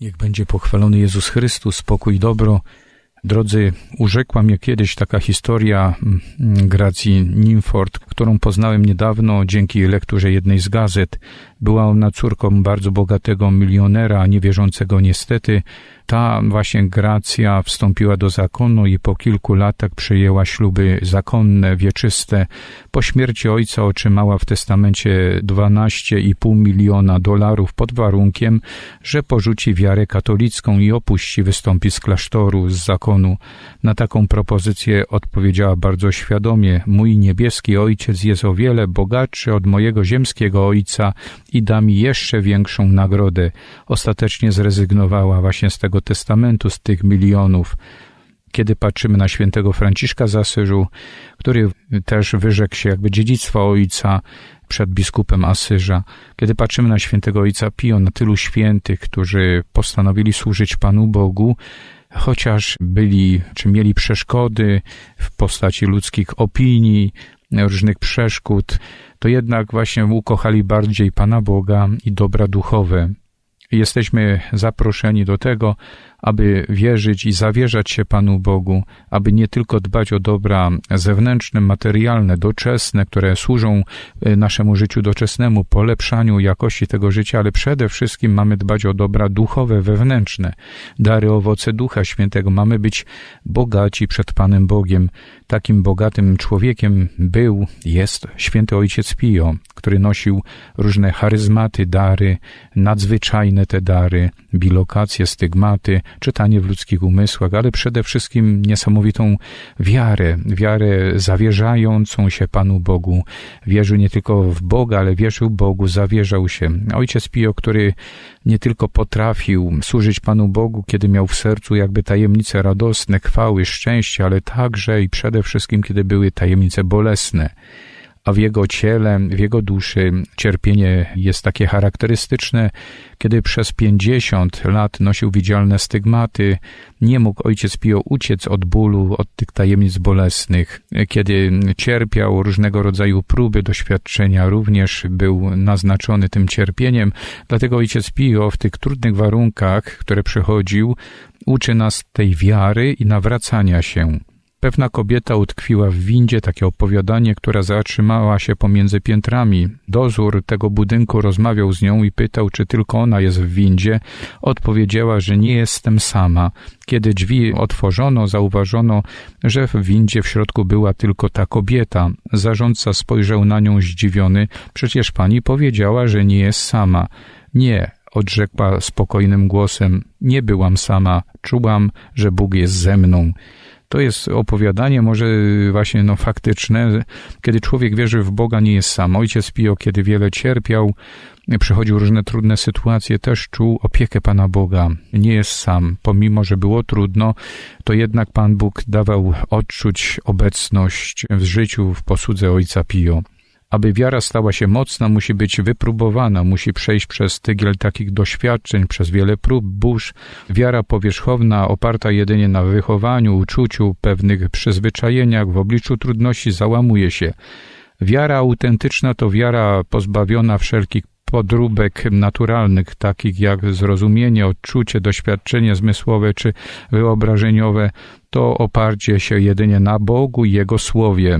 Niech będzie pochwalony Jezus Chrystus, spokój, dobro. Drodzy, urzekła mnie kiedyś taka historia mm, Gracji Nimford, którą poznałem niedawno dzięki lekturze jednej z gazet. Była ona córką bardzo bogatego milionera, niewierzącego niestety. Ta właśnie Gracja wstąpiła do zakonu i po kilku latach przyjęła śluby zakonne, wieczyste. Po śmierci ojca otrzymała w testamencie 12,5 miliona dolarów pod warunkiem, że porzuci wiarę katolicką i opuści, wystąpi z klasztoru, z zakonu. Na taką propozycję odpowiedziała bardzo świadomie: Mój niebieski ojciec jest o wiele bogatszy od mojego ziemskiego ojca i da mi jeszcze większą nagrodę. Ostatecznie zrezygnowała właśnie z tego testamentu, z tych milionów. Kiedy patrzymy na świętego Franciszka z Asyżu, który też wyrzekł się jakby dziedzictwa ojca przed biskupem Asyża, kiedy patrzymy na świętego ojca Pio, na tylu świętych, którzy postanowili służyć Panu Bogu, chociaż byli, czy mieli przeszkody w postaci ludzkich opinii, różnych przeszkód, to jednak właśnie ukochali bardziej Pana Boga i dobra duchowe. Jesteśmy zaproszeni do tego, aby wierzyć i zawierzać się Panu Bogu, aby nie tylko dbać o dobra zewnętrzne, materialne, doczesne, które służą e, naszemu życiu doczesnemu, polepszaniu jakości tego życia, ale przede wszystkim mamy dbać o dobra duchowe, wewnętrzne, dary, owoce Ducha Świętego. Mamy być bogaci przed Panem Bogiem. Takim bogatym człowiekiem był, jest święty ojciec Pio, który nosił różne charyzmaty, dary, nadzwyczajne te dary, bilokacje, stygmaty, czytanie w ludzkich umysłach, ale przede wszystkim niesamowitą wiarę, wiarę zawierzającą się Panu Bogu. Wierzył nie tylko w Boga, ale wierzył Bogu, zawierzał się. Ojciec Pio, który nie tylko potrafił służyć Panu Bogu, kiedy miał w sercu jakby tajemnice radosne, chwały, szczęścia, ale także i przede wszystkim, kiedy były tajemnice bolesne a w jego ciele, w jego duszy cierpienie jest takie charakterystyczne. Kiedy przez pięćdziesiąt lat nosił widzialne stygmaty, nie mógł ojciec Pio uciec od bólu, od tych tajemnic bolesnych. Kiedy cierpiał różnego rodzaju próby, doświadczenia, również był naznaczony tym cierpieniem. Dlatego ojciec Pio w tych trudnych warunkach, które przechodził, uczy nas tej wiary i nawracania się. Pewna kobieta utkwiła w windzie, takie opowiadanie, która zatrzymała się pomiędzy piętrami. Dozór tego budynku rozmawiał z nią i pytał, czy tylko ona jest w windzie. Odpowiedziała, że nie jestem sama. Kiedy drzwi otworzono, zauważono, że w windzie w środku była tylko ta kobieta. Zarządca spojrzał na nią zdziwiony. Przecież pani powiedziała, że nie jest sama. Nie, odrzekła spokojnym głosem. Nie byłam sama. Czułam, że Bóg jest ze mną. To jest opowiadanie może właśnie no, faktyczne. Kiedy człowiek wierzy w Boga, nie jest sam. Ojciec Pio, kiedy wiele cierpiał, przechodził różne trudne sytuacje, też czuł opiekę Pana Boga. Nie jest sam. Pomimo, że było trudno, to jednak Pan Bóg dawał odczuć obecność w życiu, w posłudze Ojca Pio. Aby wiara stała się mocna, musi być wypróbowana, musi przejść przez tygiel takich doświadczeń, przez wiele prób, burz. Wiara powierzchowna, oparta jedynie na wychowaniu, uczuciu, pewnych przyzwyczajeniach, w obliczu trudności załamuje się. Wiara autentyczna to wiara pozbawiona wszelkich podróbek naturalnych, takich jak zrozumienie, odczucie, doświadczenie zmysłowe czy wyobrażeniowe, to oparcie się jedynie na Bogu i Jego Słowie.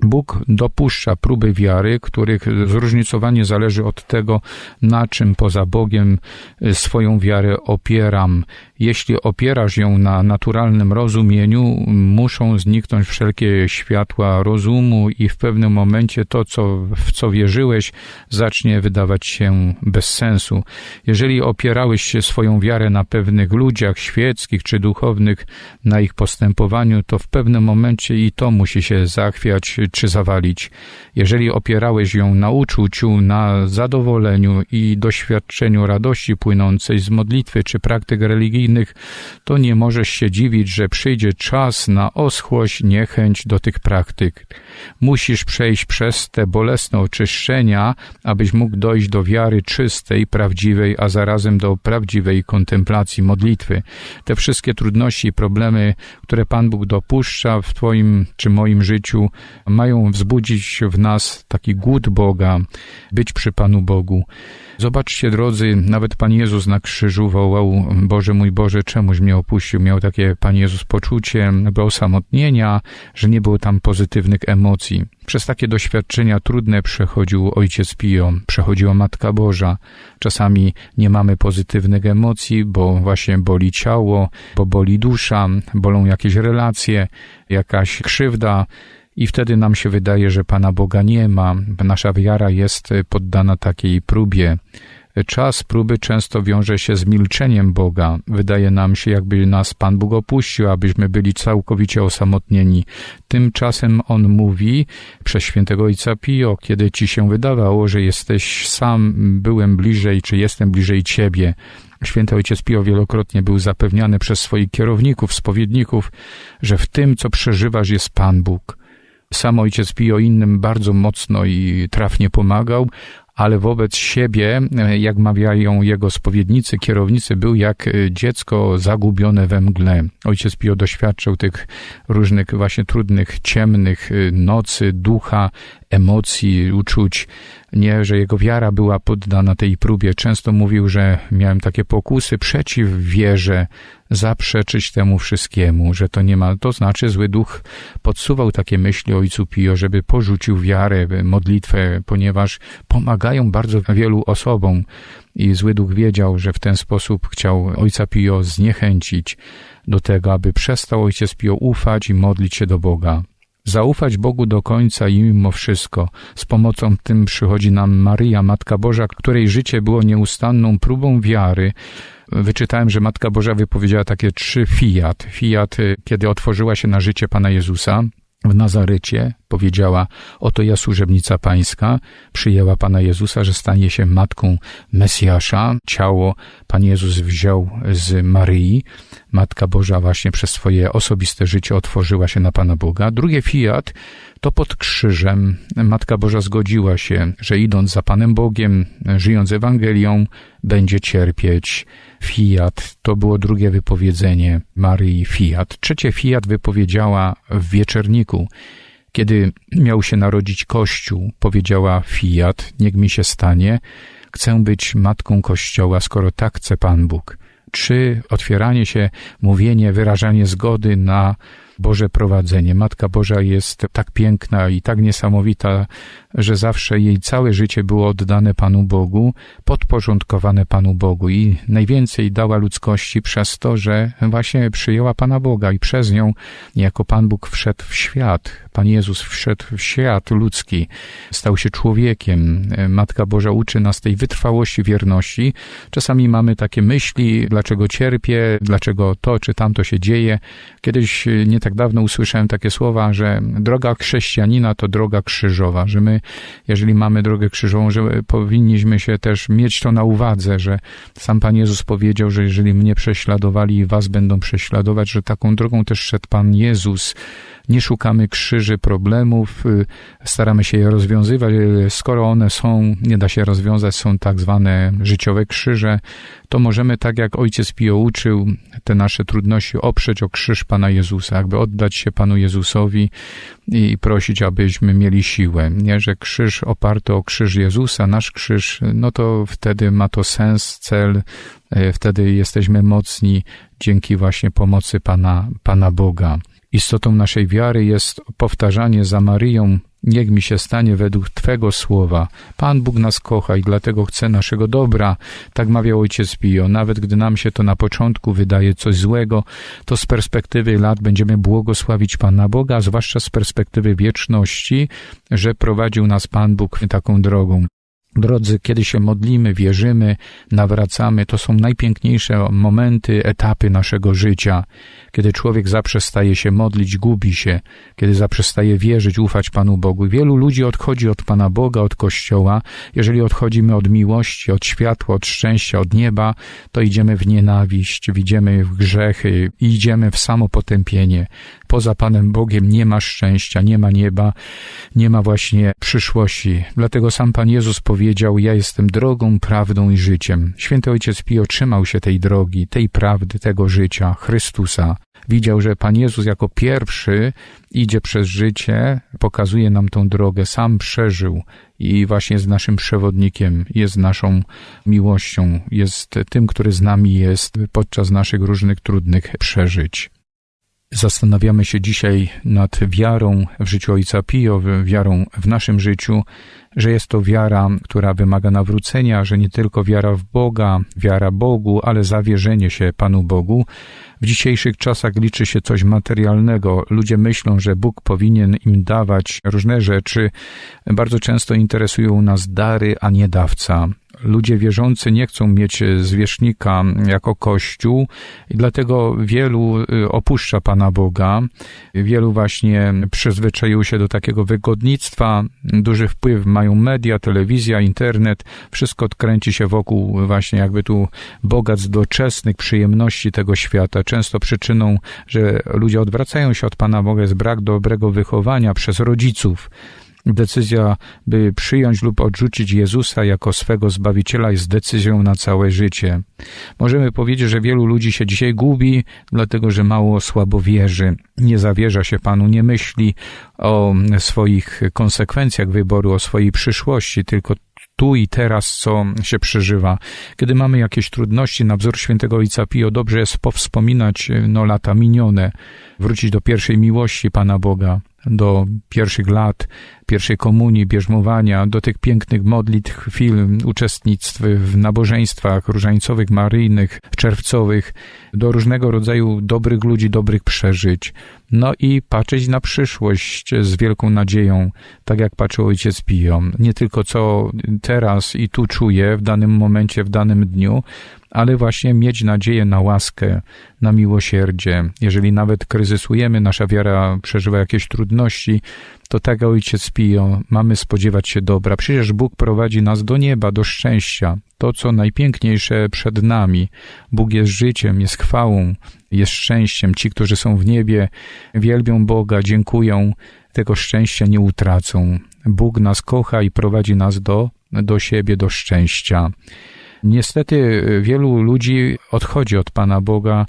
Bóg dopuszcza próby wiary, których zróżnicowanie zależy od tego, na czym poza Bogiem y, swoją wiarę opieram. Jeśli opierasz ją na naturalnym rozumieniu, muszą zniknąć wszelkie światła rozumu i w pewnym momencie to, co, w co wierzyłeś, zacznie wydawać się bez sensu. Jeżeli opierałeś się swoją wiarę na pewnych ludziach świeckich czy duchownych, na ich postępowaniu, to w pewnym momencie i to musi się zachwiać czy zawalić. Jeżeli opierałeś ją na uczuciu, na zadowoleniu i doświadczeniu radości płynącej z modlitwy czy praktyk religijnych, to nie możesz się dziwić, że przyjdzie czas na oschłość, niechęć do tych praktyk. Musisz przejść przez te bolesne oczyszczenia, abyś mógł dojść do wiary czystej, prawdziwej, a zarazem do prawdziwej kontemplacji modlitwy. Te wszystkie trudności i problemy, które Pan Bóg dopuszcza w Twoim czy moim życiu, mają wzbudzić w nas taki głód Boga, być przy Panu Bogu. Zobaczcie, drodzy, nawet Pan Jezus na krzyżu wołał, Boże mój Boże, czemuś mnie opuścił. Miał takie Pan Jezus poczucie jakby osamotnienia, że nie było tam pozytywnych emocji. Przez takie doświadczenia trudne przechodził Ojciec Pio, przechodziła Matka Boża. Czasami nie mamy pozytywnych emocji, bo właśnie boli ciało, bo boli dusza, bolą jakieś relacje, jakaś krzywda, i wtedy nam się wydaje, że Pana Boga nie ma. Nasza wiara jest poddana takiej próbie. Czas próby często wiąże się z milczeniem Boga. Wydaje nam się, jakby nas Pan Bóg opuścił, abyśmy byli całkowicie osamotnieni. Tymczasem On mówi przez świętego Ojca Pio, kiedy ci się wydawało, że jesteś sam, byłem bliżej, czy jestem bliżej Ciebie. Święty Ojciec Pio wielokrotnie był zapewniany przez swoich kierowników, spowiedników, że w tym, co przeżywasz, jest Pan Bóg. Sam ojciec Pio innym bardzo mocno i trafnie pomagał, ale wobec siebie, jak mawiają jego spowiednicy, kierownicy, był jak dziecko zagubione we mgle. Ojciec Pio doświadczał tych różnych właśnie trudnych, ciemnych nocy, ducha, emocji, uczuć, nie, że jego wiara była poddana tej próbie. Często mówił, że miałem takie pokusy przeciw wierze, zaprzeczyć temu wszystkiemu, że to nie ma. To znaczy, zły duch podsuwał takie myśli ojcu Pio, żeby porzucił wiarę, modlitwę, ponieważ pomagają bardzo wielu osobom. I zły duch wiedział, że w ten sposób chciał ojca Pio zniechęcić do tego, aby przestał ojciec Pio ufać i modlić się do Boga. Zaufać Bogu do końca i mimo wszystko. Z pomocą tym przychodzi nam Maryja, Matka Boża, której życie było nieustanną próbą wiary. Wyczytałem, że Matka Boża wypowiedziała takie trzy fiat. Fiat, kiedy otworzyła się na życie Pana Jezusa, w Nazarecie powiedziała: Oto ja, służebnica Pańska, przyjęła Pana Jezusa, że stanie się matką Mesjasza. Ciało Pan Jezus wziął z Maryi. Matka Boża właśnie przez swoje osobiste życie otworzyła się na Pana Boga. Drugie fiat to pod krzyżem Matka Boża zgodziła się, że idąc za Panem Bogiem, żyjąc Ewangelią, będzie cierpieć. Fiat to było drugie wypowiedzenie Maryi Fiat. Trzecie Fiat wypowiedziała w wieczerniku. Kiedy miał się narodzić Kościół, powiedziała Fiat, niech mi się stanie, chcę być matką Kościoła, skoro tak chce Pan Bóg. Czy otwieranie się, mówienie, wyrażanie zgody na Boże prowadzenie. Matka Boża jest tak piękna i tak niesamowita, że zawsze jej całe życie było oddane Panu Bogu, podporządkowane Panu Bogu i najwięcej dała ludzkości przez to, że właśnie przyjęła Pana Boga i przez nią jako Pan Bóg wszedł w świat. Pan Jezus wszedł w świat ludzki, stał się człowiekiem. Matka Boża uczy nas tej wytrwałości, wierności. Czasami mamy takie myśli, dlaczego cierpię, dlaczego to czy tamto się dzieje. Kiedyś nie tak dawno usłyszałem takie słowa, że droga chrześcijanina to droga krzyżowa, że my, jeżeli mamy drogę krzyżową, że powinniśmy się też mieć to na uwadze, że sam Pan Jezus powiedział, że jeżeli mnie prześladowali i was będą prześladować, że taką drogą też szedł Pan Jezus, nie szukamy krzyży problemów, y, staramy się je rozwiązywać. Skoro one są, nie da się rozwiązać, są tak zwane życiowe krzyże, to możemy, tak jak ojciec Pio uczył, te nasze trudności oprzeć o krzyż Pana Jezusa, jakby oddać się Panu Jezusowi i prosić, abyśmy mieli siłę. Nie, że krzyż oparty o krzyż Jezusa, nasz krzyż, no to wtedy ma to sens, cel, y, wtedy jesteśmy mocni dzięki właśnie pomocy Pana, Pana Boga. Istotą naszej wiary jest powtarzanie za Maryją, niech mi się stanie według Twego słowa. Pan Bóg nas kocha i dlatego chce naszego dobra. Tak mawiał ojciec Pio. Nawet gdy nam się to na początku wydaje coś złego, to z perspektywy lat będziemy błogosławić Pana Boga, zwłaszcza z perspektywy wieczności, że prowadził nas Pan Bóg taką drogą. Drodzy, kiedy się modlimy, wierzymy, nawracamy, to są najpiękniejsze momenty, etapy naszego życia. Kiedy człowiek zaprzestaje się modlić, gubi się, kiedy zaprzestaje wierzyć, ufać Panu Bogu. Wielu ludzi odchodzi od Pana Boga, od Kościoła. Jeżeli odchodzimy od miłości, od światła, od szczęścia, od nieba, to idziemy w nienawiść, idziemy w grzechy, idziemy w samopotępienie. Poza Panem Bogiem nie ma szczęścia, nie ma nieba, nie ma właśnie przyszłości. Dlatego sam Pan Jezus powiedział: Ja jestem drogą, prawdą i życiem. Święty Ojciec Pio trzymał się tej drogi, tej prawdy, tego życia, Chrystusa. widział, że Pan Jezus jako pierwszy idzie przez życie, pokazuje nam tą drogę, sam przeżył i właśnie jest naszym przewodnikiem, jest naszą miłością, jest tym, który z nami jest podczas naszych różnych trudnych przeżyć. Zastanawiamy się dzisiaj nad wiarą w życiu Ojca Pio, wiarą w naszym życiu, że jest to wiara, która wymaga nawrócenia, że nie tylko wiara w Boga, wiara Bogu, ale zawierzenie się Panu Bogu. W dzisiejszych czasach liczy się coś materialnego. Ludzie myślą, że Bóg powinien im dawać różne rzeczy. Bardzo często interesują nas dary, a nie dawca. Ludzie wierzący nie chcą mieć zwierzchnika jako Kościół i dlatego wielu y, opuszcza Pana Boga. Wielu właśnie przyzwyczaiło się do takiego wygodnictwa. Duży wpływ mają media, telewizja, internet. Wszystko kręci się wokół właśnie jakby tu bogactw doczesnych, przyjemności tego świata. Często przyczyną, że ludzie odwracają się od Pana Boga jest brak dobrego wychowania przez rodziców. Decyzja, by przyjąć lub odrzucić Jezusa jako swego Zbawiciela jest decyzją na całe życie. Możemy powiedzieć, że wielu ludzi się dzisiaj gubi, dlatego że mało słabo wierzy, nie zawierza się Panu, nie myśli o swoich konsekwencjach wyboru, o swojej przyszłości, tylko tu i teraz, co się przeżywa. Kiedy mamy jakieś trudności, na wzór świętego Ojca Pio, dobrze jest powspominać no, lata minione, wrócić do pierwszej miłości Pana Boga, do pierwszych lat, pierwszej komunii, bierzmowania, do tych pięknych modlitw, chwil, uczestnictw w nabożeństwach różańcowych, maryjnych, czerwcowych, do różnego rodzaju dobrych ludzi, dobrych przeżyć. No i patrzeć na przyszłość z wielką nadzieją, tak jak patrzył ojciec Pio. Nie tylko co teraz i tu czuję w danym momencie, w danym dniu, ale właśnie mieć nadzieję na łaskę, na miłosierdzie. Jeżeli nawet kryzysujemy, nasza wiara przeżywa jakieś trudności, to tak ojciec Pio, mamy spodziewać się dobra. Przecież Bóg prowadzi nas do nieba, do szczęścia. To, co najpiękniejsze przed nami. Bóg jest życiem, jest chwałą, jest szczęściem. Ci, którzy są w niebie, wielbią Boga, dziękują, tego szczęścia nie utracą. Bóg nas kocha i prowadzi nas do, do siebie, do szczęścia. Niestety wielu ludzi odchodzi od Pana Boga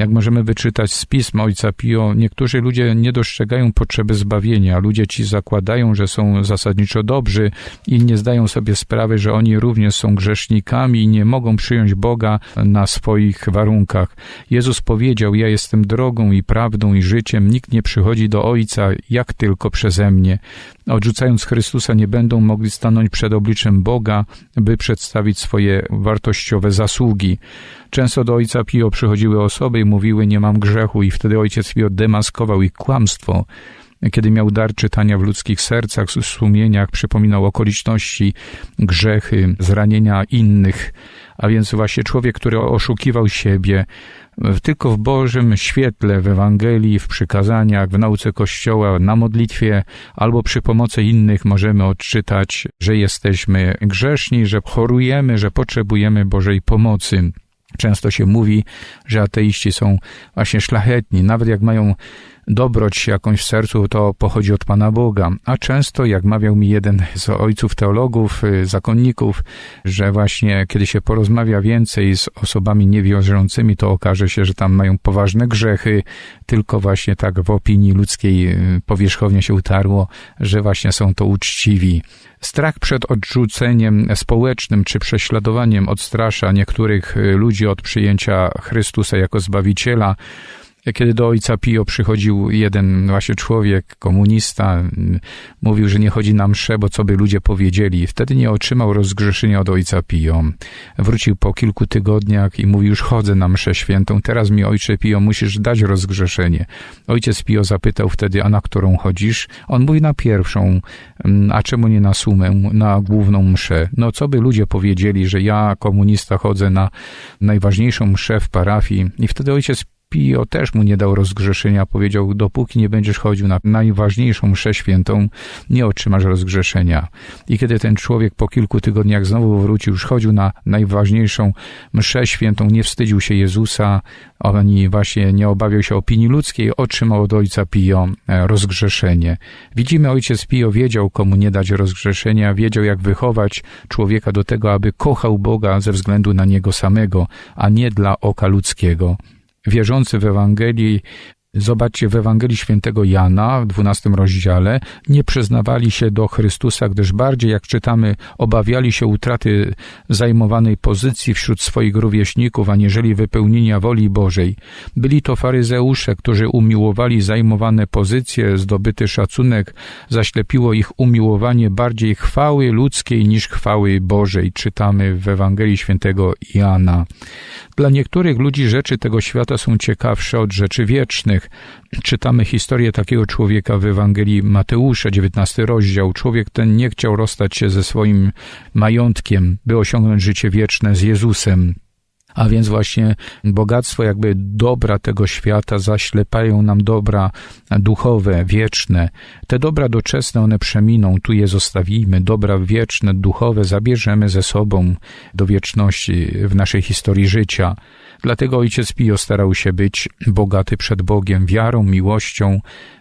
jak możemy wyczytać z pisma Ojca Pio, niektórzy ludzie nie dostrzegają potrzeby zbawienia. Ludzie ci zakładają, że są zasadniczo dobrzy i nie zdają sobie sprawy, że oni również są grzesznikami i nie mogą przyjąć Boga na swoich warunkach. Jezus powiedział: Ja jestem drogą i prawdą i życiem. Nikt nie przychodzi do Ojca, jak tylko przeze mnie. Odrzucając Chrystusa, nie będą mogli stanąć przed obliczem Boga, by przedstawić swoje wartościowe zasługi. Często do ojca Pio przychodziły osoby i mówiły, nie mam grzechu, i wtedy ojciec Pio demaskował ich kłamstwo. Kiedy miał dar czytania w ludzkich sercach, sumieniach, przypominał okoliczności, grzechy, zranienia innych, a więc właśnie człowiek, który oszukiwał siebie, tylko w Bożym świetle, w Ewangelii, w przykazaniach, w nauce Kościoła, na modlitwie albo przy pomocy innych możemy odczytać, że jesteśmy grzeszni, że chorujemy, że potrzebujemy Bożej pomocy. Często się mówi, że ateiści są właśnie szlachetni, nawet jak mają dobroć jakąś w sercu, to pochodzi od Pana Boga. A często, jak mawiał mi jeden z ojców teologów, y, zakonników, że właśnie kiedy się porozmawia więcej z osobami niewierzącymi, to okaże się, że tam mają poważne grzechy, tylko właśnie tak w opinii ludzkiej y, powierzchownie się utarło, że właśnie są to uczciwi. Strach przed odrzuceniem społecznym czy prześladowaniem odstrasza niektórych y, ludzi od przyjęcia Chrystusa jako Zbawiciela, kiedy do ojca Pio przychodził jeden właśnie człowiek, komunista, mówił, że nie chodzi na msze, bo co by ludzie powiedzieli. Wtedy nie otrzymał rozgrzeszenia od ojca Pio. Wrócił po kilku tygodniach i mówił, już chodzę na mszę świętą, teraz mi ojcze Pio musisz dać rozgrzeszenie. Ojciec Pio zapytał wtedy, a na którą chodzisz? On mówi na pierwszą, a czemu nie na sumę, na główną mszę? No co by ludzie powiedzieli, że ja, komunista, chodzę na najważniejszą mszę w parafii? I wtedy ojciec Pio też mu nie dał rozgrzeszenia, powiedział, dopóki nie będziesz chodził na najważniejszą mszę świętą, nie otrzymasz rozgrzeszenia. I kiedy ten człowiek po kilku tygodniach znowu wrócił, już chodził na najważniejszą mszę świętą, nie wstydził się Jezusa, ani właśnie nie obawiał się opinii ludzkiej, otrzymał od ojca Pio e, rozgrzeszenie. Widzimy, ojciec Pio wiedział, komu nie dać rozgrzeszenia, wiedział, jak wychować człowieka do tego, aby kochał Boga ze względu na niego samego, a nie dla oka ludzkiego. Wierzący w Ewangelii Zobaczcie, w Ewangelii Świętego Jana w 12 rozdziale nie przyznawali się do Chrystusa, gdyż bardziej, jak czytamy, obawiali się utraty zajmowanej pozycji wśród swoich rówieśników, aniżeli wypełnienia woli Bożej. Byli to faryzeusze, którzy umiłowali zajmowane pozycje, zdobyty szacunek, zaślepiło ich umiłowanie bardziej chwały ludzkiej niż chwały Bożej. Czytamy w Ewangelii Świętego Jana. Dla niektórych ludzi rzeczy tego świata są ciekawsze od rzeczy wiecznych. Czytamy historię takiego człowieka w Ewangelii Mateusza, 19 rozdział. Człowiek ten nie chciał rozstać się ze swoim majątkiem, by osiągnąć życie wieczne z Jezusem. A więc właśnie bogactwo, jakby dobra tego świata zaślepają nam dobra duchowe, wieczne. Te dobra doczesne, one przeminą, tu je zostawimy. Dobra wieczne, duchowe zabierzemy ze sobą do wieczności w naszej historii życia. Dlatego ojciec Pio starał się być bogaty przed Bogiem, wiarą, miłością,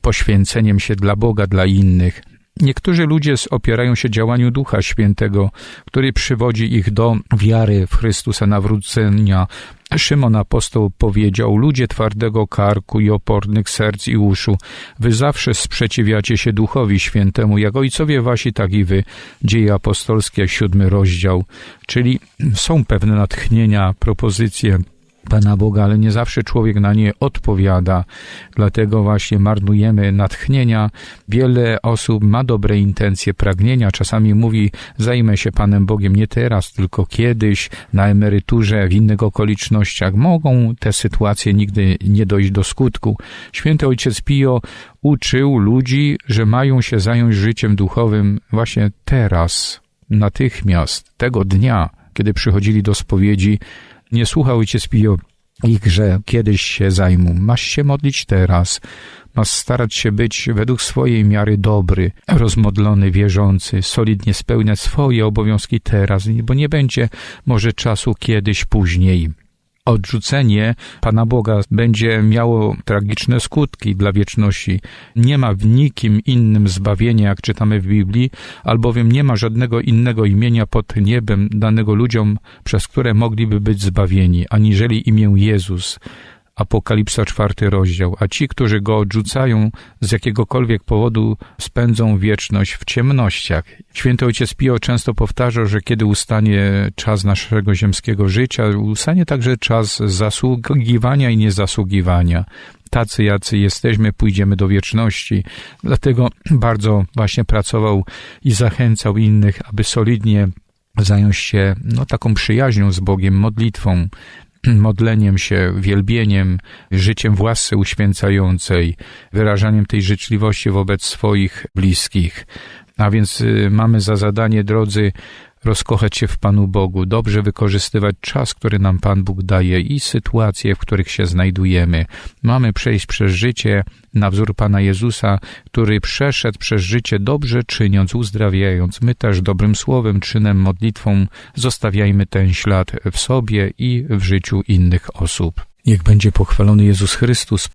poświęceniem się dla Boga, dla innych. Niektórzy ludzie opierają się działaniu Ducha Świętego, który przywodzi ich do wiary w Chrystusa nawrócenia. Szymon apostoł powiedział: Ludzie twardego karku i opornych serc i uszu, wy zawsze sprzeciwiacie się Duchowi Świętemu, jak ojcowie wasi, tak i wy. Dzieje apostolskie, siódmy rozdział. Czyli są pewne natchnienia, propozycje Pana Boga, ale nie zawsze człowiek na nie odpowiada. Dlatego właśnie marnujemy natchnienia. Wiele osób ma dobre intencje, pragnienia. Czasami mówi, zajmę się Panem Bogiem nie teraz, tylko kiedyś, na emeryturze, w innych okolicznościach. Mogą te sytuacje nigdy nie dojść do skutku. Święty Ojciec Pio uczył ludzi, że mają się zająć życiem duchowym właśnie teraz, natychmiast, tego dnia, kiedy przychodzili do spowiedzi, nie słuchał ojciec Pio ich, że kiedyś się zajmą. Masz się modlić teraz. Masz starać się być według swojej miary dobry, rozmodlony, wierzący, solidnie spełniać swoje obowiązki teraz, bo nie będzie może czasu kiedyś później odrzucenie Pana Boga będzie miało tragiczne skutki dla wieczności. Nie ma w nikim innym zbawienia, jak czytamy w Biblii, albowiem nie ma żadnego innego imienia pod niebem danego ludziom, przez które mogliby być zbawieni, aniżeli imię Jezus. Apokalipsa czwarty rozdział, a ci, którzy go odrzucają z jakiegokolwiek powodu, spędzą wieczność w ciemnościach. Święty Ojciec Pio często powtarzał, że kiedy ustanie czas naszego ziemskiego życia, ustanie także czas zasługiwania i niezasługiwania tacy, jacy jesteśmy, pójdziemy do wieczności. Dlatego bardzo właśnie pracował i zachęcał innych, aby solidnie zająć się no, taką przyjaźnią z Bogiem, modlitwą, modleniem się, wielbieniem, życiem w uświęcającej, wyrażaniem tej życzliwości wobec swoich bliskich. A więc y, mamy za zadanie, drodzy, rozkochać się w Panu Bogu, dobrze wykorzystywać czas, który nam Pan Bóg daje i sytuacje, w których się znajdujemy. Mamy przejść przez życie na wzór Pana Jezusa, który przeszedł przez życie dobrze czyniąc, uzdrawiając. My też dobrym słowem, czynem, modlitwą zostawiajmy ten ślad w sobie i w życiu innych osób. Niech będzie pochwalony Jezus Chrystus.